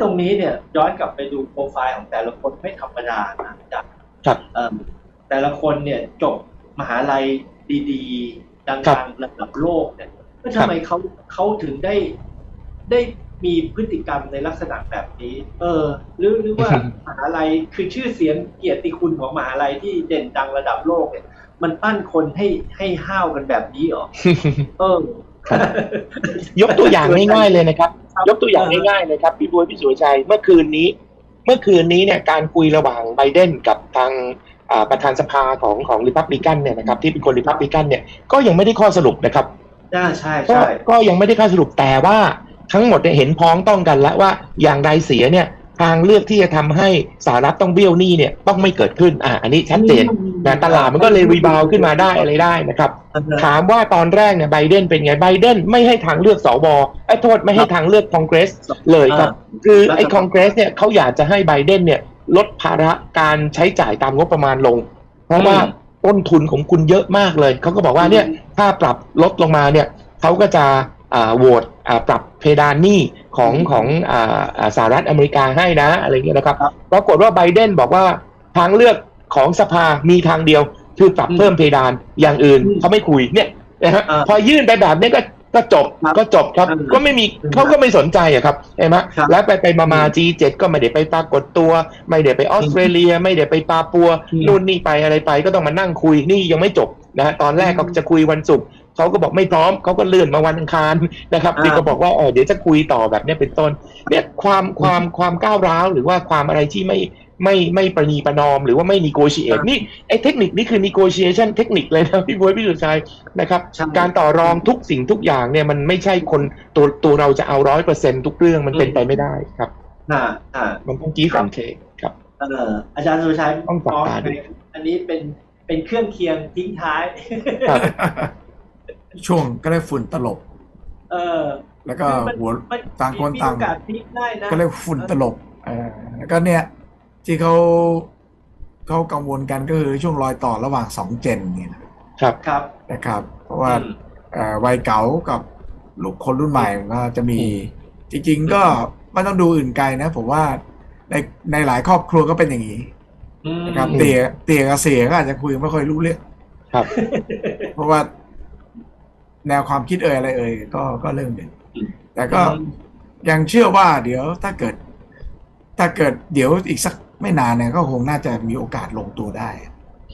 ตรงนี้เนี่ยย้อนกลับไปดูโปรไฟล์ของแต่ละคนไม่ธรรมดานะอาจากครับเอิ่มแต่ละคนเนี่ยจบมหาลัยดีๆดัครับงๆระดับโลกเนี่ยแล้วทำไมเขาเขาถึงได้ได้มีพฤติกรรมในลักษณะแบบนี้ เออ หรือหรือว่ามหาลัยคือชื่อเสียงเกียรติคุณของมหาลัยที่เด่นดังระดับโลกเนี่ย มันปั้นคนให้ให้ห้าวกันแบบนี้เหรอ เออครับยกตัวอย่างง่ายๆเลยนะครับ ยกตัวอย่างง่ายๆเลยครับพี่บวยพี่สุรชัยเมื่อคืนนี้ เมื่อคืนนี้เนี่ยการคุยระหว่างไบเดนกับทางอ่าประธานสภาของของริพับลิกันเนี่ยนะครับที่เป็นคนริพับลิกันเนี่ยก็ยังไม่ได้ข้อสรุปนะครับน่าใช่ก็ใช่ก็ยังไม่ได้ข้อสรุปแต่ว่าทั้งหมดเนี่ยเห็นพ้องต้องกันแล้วว่าอย่างใดเสียเนี่ย ทางเลือกที่จะทำให้สหรัฐต้องเบี้ยวหนี้เนี่ยต้องไม่เกิดขึ้นอ่าอันนี้ชัดเจนนะตลาดมันก็เลยรีบาวขึ้นมาได้อะไรได้นะครับ ถามว่าตอนแรกเนี่ยไบเดนเป็นไงไบเดนไม่ให้ทางเลือกสวไอ้ยโทษไม่ให้ทางเลือกคอนเกรสเลยครับ คือไอ้คอนเกรสเนี่ยเขาอยากจะให้ไบเดนเนี่ยลดภาระการใช้จ่ายตามงบประมาณลง เพราะว่าต้นทุนของคุณเยอะมากเลย เขาก็บอกว่าเนี่ยถ้าปรับลดลงมาเนี่ยเขาก็จะอ่าโหวตอ่าปรับเพดานหนี้ ของของอ่าอ่าสหรัฐอเมริกาให้นะอะไรเงี้ยนะครับครับปรากฏว่าไบเดนบอกว่าทางเลือกของสภามีทางเดียว คือปรับอืมเพิ่มเพดานอย่างอื่นอืมเขาไม่คุยเนี่ยนะฮะอ่าพอยื่นไปแบบนี้ก็ก็จบครับก็จบครับอืมก็ไม่มีอืมเขาก็ไม่สนใจอะครับเห็นไหมครับแล้วไปไปมามาอืม G7 ก็ไม่ได้ไปปรากฏตัว ไม่ได้ไปออสเตรเลีย ไม่ได้ไปปาปัวอืมนู่นนี่ไปอะไรไปก็ต้องมานั่งคุยนี่ยังไม่จบนะฮะตอนแรกอืมก็จะคุยวันศุกร์ เขาก็บอกไม่พร้อมเขาก็เลื่อนมาวันอังคารนะครับอ่านี่ก็บอกว่าเออเดี๋ยวจะคุยต่อแบบเนี้ยเป็นต้นเนี่ยความความความก้าวร้าวหรือว่าความอะไรที่ไม่ไม่ไม่ประนีประนอมหรือว่าไม่ negotiate นี่ไอ้เทคนิคนี้คือ negotiation เทคนิคเลยนะพี่บวยพี่สุดชัยนะครับใช่การต่อรองทุกสิ่งทุกอย่างเนี่ยมันไม่ใช่คนตัวตัวเราจะเอาร้อยเปอร์เซ็นทุกเรื่องมันเป็นไปไม่ได้ครับอ่าอ่ามันต้องกี้สันเทครับเอออาจารย์สุรชัยต้องจับตาดูอันนี้เป็นเป็นเครื่องเคียงทิ้งท้ายครับ ช่วงก็ได้ฝุ่นตลบ เออ แล้วก็คือมันหัวมันต่างคนมีต่างโอกาสพลิกได้นะก็เรียกฝุ่นตลบเออแล้วก็เนี่ย ที่เขาเขากังวลกันก็คือช่วงรอยต่อระหว่างสองเจนเนี่ยนะครับครับนะครับ เพราะว่าอืมเอ่อวัยเก๋ากับลูกคนรุ่นใหม่ก็จะมี จริง ๆ ก็ไม่ต้องดูอื่นไกลนะ ผมว่าในในหลายครอบครัวก็เป็นอย่างนี้อืมนะครับอืมเตี่ยเตี่ยกับเสียก็อาจจะคุยไม่ค่อยรู้เรื่องครับ เพราะว่า แนวความคิดเอ่ยอะไรเอ่ยก็ก็เริ่มเด่นแต่ก็อืมยังเชื่อว่าเดี๋ยวถ้าเกิด ถ้าเกิดเดี๋ยวอีกสักไม่นานเนี่ยก็คงน่าจะมีโอกาสลงตัวได้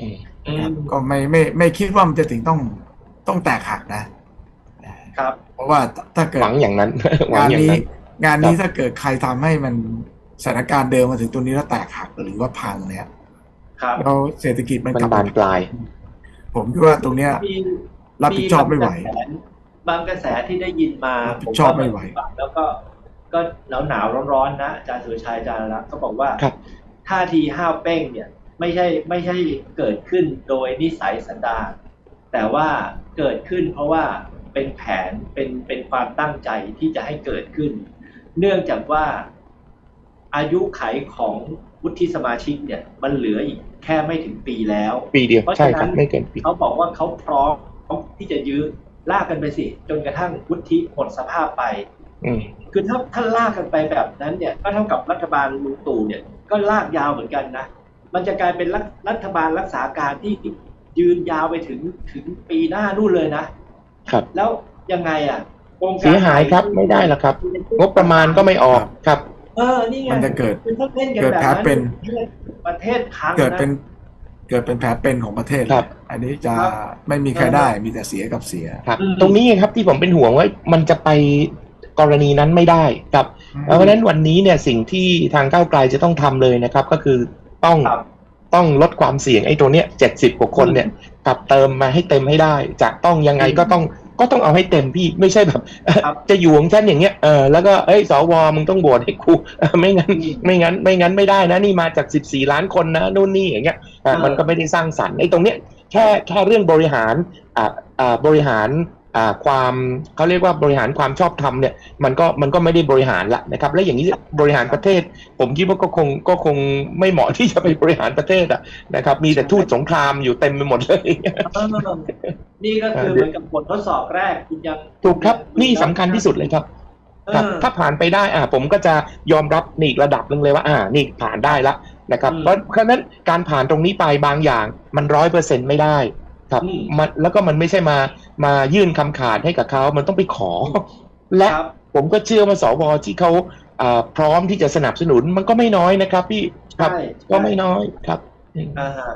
อืมอืนะครับมก็ไม่ไม่ไม่คิดว่ามันจะถึงต้องต้องแตกหักนะ ครับ เพราะว่าถ้าเกิดหวังอย่างนั้นหวังงานอย่างนี้นั้นงานนี้ครับถ้าเกิดใครทำให้มันสถานการณ์เดิมมาถึงตัวนี้แล้วแตกหักหรือว่าพังเนี่ยครับแล้วเศรษฐกิจมันมันกลับบานปลาย ผมคิดว่าตรงเนี้ยมี รับผิดชอบไม่ไหว บางกระแสที่ได้ยินมารับผิดชอบไม่ไหวผก็ฟังแล้วก็ก็หนาวหนาวๆร้อนๆนะอาจารย์สุรชัยอาจารย์ละก็บอกว่าครับ ท่าทีห้าวเป้งเนี่ยไม่ใช่ไม่ใช่เกิดขึ้นโดยนิสัยสันดานแต่ว่าเกิดขึ้นเพราะว่าเป็นแผนเป็นเป็นความตั้งใจที่จะให้เกิดขึ้น เนื่องจากว่าอายุไขของวุฒิสมาชิกเนี่ยมันเหลืออีกแค่ไม่ถึงปีแล้ว ปีเดียวเพราะใช่ฉะนั้นครับ ไม่เกินปี เขาบอกว่าเขาพร้อม ที่จะยื้อลากกันไปสิ จนกระทั่งวุฒิหมดสภาพไปอืมคือถ้าถ้าลากกันไปแบบนั้นเนี่ยก็เท่ากับรัฐบาลลุงตู่เนี่ย ก็ลากยาวเหมือนกันนะ มันจะกลายเป็นรัฐรัฐบาลรักษาการที่ยืนยาวไปถึงถึงปีหน้านู่นเลยนะครับ แล้วยังไงอะโครงการเสียหายครับไม่ได้หรอกครับ งบประมาณก็ไม่ออกครับ เออนี่ไงมันจะเกิดคือถ้าเล่นกันเกิดแบบแผลนั้นเป็นประเทศพังเกิดนะเป็น เกิดเป็นแผลเป็นของประเทศ ครับ อันนี้จะครับไม่มีใครได้มีแต่เสียกับเสีย ครับ อืม ตรงนี้ครับที่ผมเป็นห่วงว่ามันจะไปกรณีนั้นไม่ได้ครับ เพราะฉะนั้นวันนี้เนี่ยสิ่งที่ทางก้าวไกลจะต้องทำเลยนะครับ ก็คือต้องครับต้องลดความเสี่ยงไอ้ตัวเนี้ยเจ็ดสิบกว่าคนเนี่ยกลับเติมมาให้เต็มให้ได้ จะต้องยังไงอืมก็ต้อง ก็ต้องเอาให้เต็มพี่ไม่ใช่แบบครับจะอยู่ของฉันอย่างเงี้ยเออแล้วก็เอ้ยสวมึงต้องโหวตให้กูเออไม่งั้นอืมไม่งั้น ไม่งั้นไม่ได้นะ นี่มาจากสิบสี่ล้านคนนะนู่นนี่อย่างเงี้ยอะเออมันก็ไม่ได้สร้างสรรค์ไอ้ตรงเนี้ยแค่แค่เรื่องบริหารอ่าอ่าบริหารอ่า ความเขาเรียกว่าบริหารความชอบธรรมเนี่ยมันก็มันก็ไม่ได้บริหารละนะครับ แล้วอย่างนี้บริหารประเทศ ผมคิดว่าก็คงก็คงไม่เหมาะที่จะไปบริหารประเทศอะนะครับ มีแต่ทูตสงครามอยู่เต็มไปหมดเลยเออนี่ก็คือเหมือนกับบททดสอบแรกคุณยังถูกครับนี่สำคัญที่สุดเลยครับครับเออถ้าผ่านไปได้อ่าผมก็จะยอมรับในอีกระดับหนึ่งเลยว่า อ่า นี่ผ่านได้ละนะครับอืมเพราะฉะนั้นการผ่านตรงนี้ไปบางอย่างมันร้อยเปอร์เซ็นไม่ได้ ครับอืมมันแล้วก็มันไม่ใช่มามายื่นคำขาดให้กับเขา มันต้องไปขอ และครับผมก็เชื่อว่าสวที่เขาอ่าพร้อมที่จะสนับสนุนมันก็ไม่น้อยนะครับ พี่ครับใช่ก็ไม่น้อยครับอืมอ่าฮะ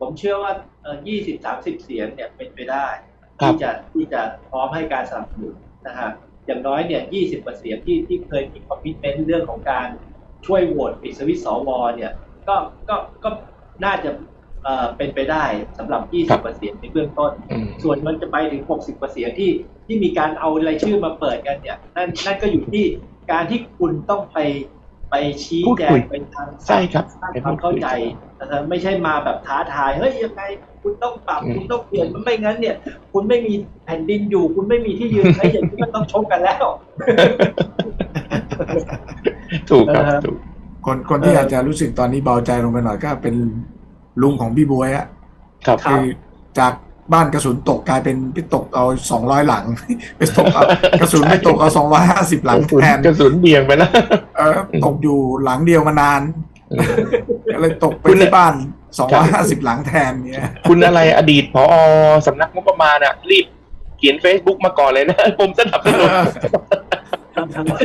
ผมเชื่อว่าเอ่อยี่สิบสามสิบเสียงเนี่ยเป็นไปได้ครับที่จะที่จะพร้อมให้การสนับสนุนนะฮะอย่างน้อยเนี่ยยี่สิบเสียงที่ที่เคยมีคอมมิชเมนต์เรื่องของการช่วยโหวตปิดสวิตช์สวเนี่ย ก็ก็ก็น่าจะ เอ่อเป็นไปได้สำหรับยี่สิบเสียงในเบื้องต้นอืมส่วนมันจะไปถึง 60เสียงที่ที่มีการเอารายชื่อมาเปิดกันเนี่ยนั่นนั่นก็อยู่ที่การที่คุณต้องไปไปชี้พูดแจคุงยไปทางใช่ครับสร้างไปคพูวามดคุยเข้าใจนะครับไม่ใช่มาแบบท้าทายเฮ้ยยังไงคุณต้องปรับอืมคุณต้องเปลี่ยนมันไม่งั้นเนี่ย คุณไม่มีแผ่นดินอยู่ คุณไม่มีที่ยืนใช้อย่างนี้ก็ต้องชกกันแล้ว ถูกครับเออถูกคนคนที่เออออาจจะรู้สึกตอนนี้เบาใจลงไปหน่อยก็เป็น ลุงของพี่บวยอะครับครับคือจากบ้านกระสุนตกกลายเป็นไปตกเอาสองร้อยหลังไปตกเอากระสุนไปตกเอาสองร้อยห้าสิบหลังแทนกระสุนเบี่ยงไปแล้วเออตกอยู่หลังเดียวมานานก็เลยตกไปคุณเนี่ยที่บ้านสองร้อยห้าสิบหลังแทนเนี่ยคุณอะไรอดีตพอสำนักงบประมาณอะรีบเขียน Facebook มาก่อนเลยนะผมสนับสนุน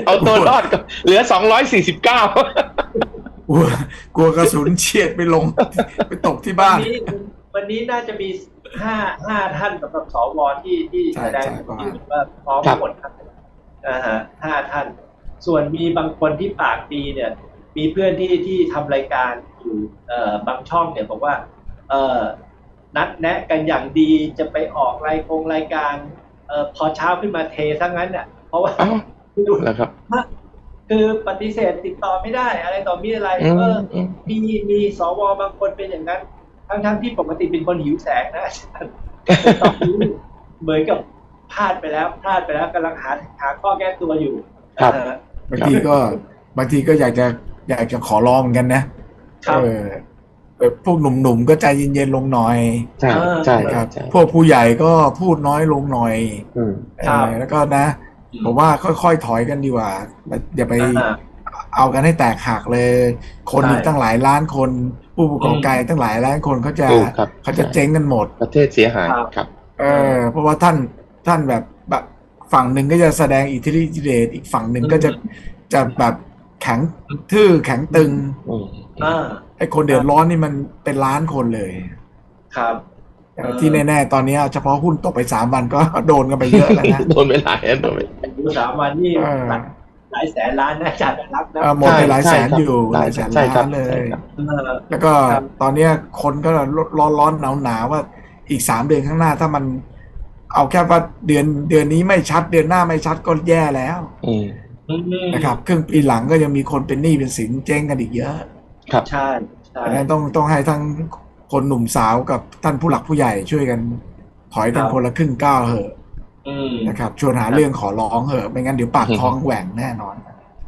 เอาตัวรอดก็เหลือ249ก ลัวกลัวกระสุนเฉียดไปลง ไปตกที่วับ้านนนี้วันนี้น่าจะมีห้าห้าท่านสำหรับสวที่ที่ใช่แสดงใช่ประมาณว่าพร้อมครับ หมดครับอ่าฮะห้าท่าน ส่วนมีบางคนที่ปากดีเนี่ย มีเพื่อนที่ที่ทำรายการอยู่เอ่อบางช่องเนี่ยบอกว่า เอ่อนัดแนะกันอย่างดีจะไปออกรายกงรายการเอ่อพอเช้าขึ้นมาเทซะงั้นเนี่ยเพราะว่า อ้าวแล้วครับ คือปฏิเสธติดต่อไม่ได้ อะไรต่อมีอะไรอืเอมออืมมีมีสวบางคนเป็นอย่างนั้น ทั้งทั้งที่ปกติเป็นคนหิวแสงนะอาจารย์แต่ตอนนี้เหมือนกับพลาดไปแล้วพลาดไปแล้วกำลังหาหาข้อแก้ตัวอยู่ครับเออบางทีก็บางทีก็อยากจะอยากจะขอร้องเหมือนกันนะครับเออเออพวกหนุ่มๆก็ใจเย็นๆลงหน่อย ใช่ใช่นะคครัรับบใช่พวกผู้ใหญ่ก็พูดน้อยลงหน่อยอืมเออแล้วก็นะ ผมว่าค่อยๆถอยกันดีกว่าอย่าไปอ่าเอากันให้แตกหักเลย คนใช่อีกตั้งหลายล้านคน ผู้ประกอบการตั้งหลายล้านคนเขาจะถูกครับเขาจะเจ๊งกันหมด ประเทศเสียหายครับครับ เออ เพราะว่าท่านท่านแบบแบบฝั่งหนึ่งก็จะแสดงอิทธิฤทธิเดชอีกฝั่งหนึ่งก็จะจะแบบแข็งทื่อแข็งตึงอืมอ่าไอ้คนเดือดร้อนนี่มันเป็นล้านคนเลย ครับเออที่แน่ๆ ตอนนี้เฉพาะหุ้นตกไปสามวันก็โดนกันไปเยอะแล้วนะ โดนไปหลายอันโดนไป ดูสามวันนี่เออหลายหลายแสนล้านนะอาจารย์รับนะเออหมดไปหลายแสนใช่ครับอยู่หลายแสนใช่ครัล้าบนเลใช่ยครับเออแล้วก็ครับตอนเนี้ยคนก็ร้อนร้อนหนาวหนาวๆว่าอีกสามเดือนข้างหน้าถ้ามันเอาแค่ว่าเดือนเดือนนี้ไม่ชัดเดือนหน้าไม่ชัดก็แย่แล้วอืมอืมนะครับครึ่งปีหลังก็ยังมีคนเป็นหนี้เป็นสินเจ๊งกันอีกเยอะ ครับใช่ใช่ดังนั้นต้องต้องให้ทั้งคนหนุ่มสาวกับท่านผู้หลักผู้ใหญ่ช่วยกัน ถอยกันคนละครึ่งก้าวเหอะอืม นะครับชวนหาเรื่องขอร้องเหอะไม่งั้นเดี๋ยวปากท้องแหว่งแน่นอน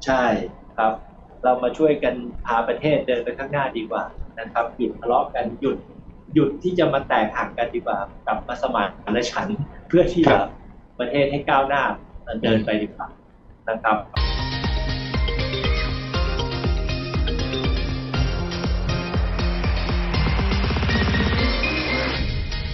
ใช่ครับ เรามาช่วยกันพาประเทศเดินไปข้างหน้าดีกว่านะครับหยุดทะเลาะกันหยุดหยุดที่จะมาแตกหักกันดีกว่ากลับมาสมานฉันท์เพื่อที่ครัจะบประเทศให้ก้าวหน้าเดินไปดีกว่านะครับ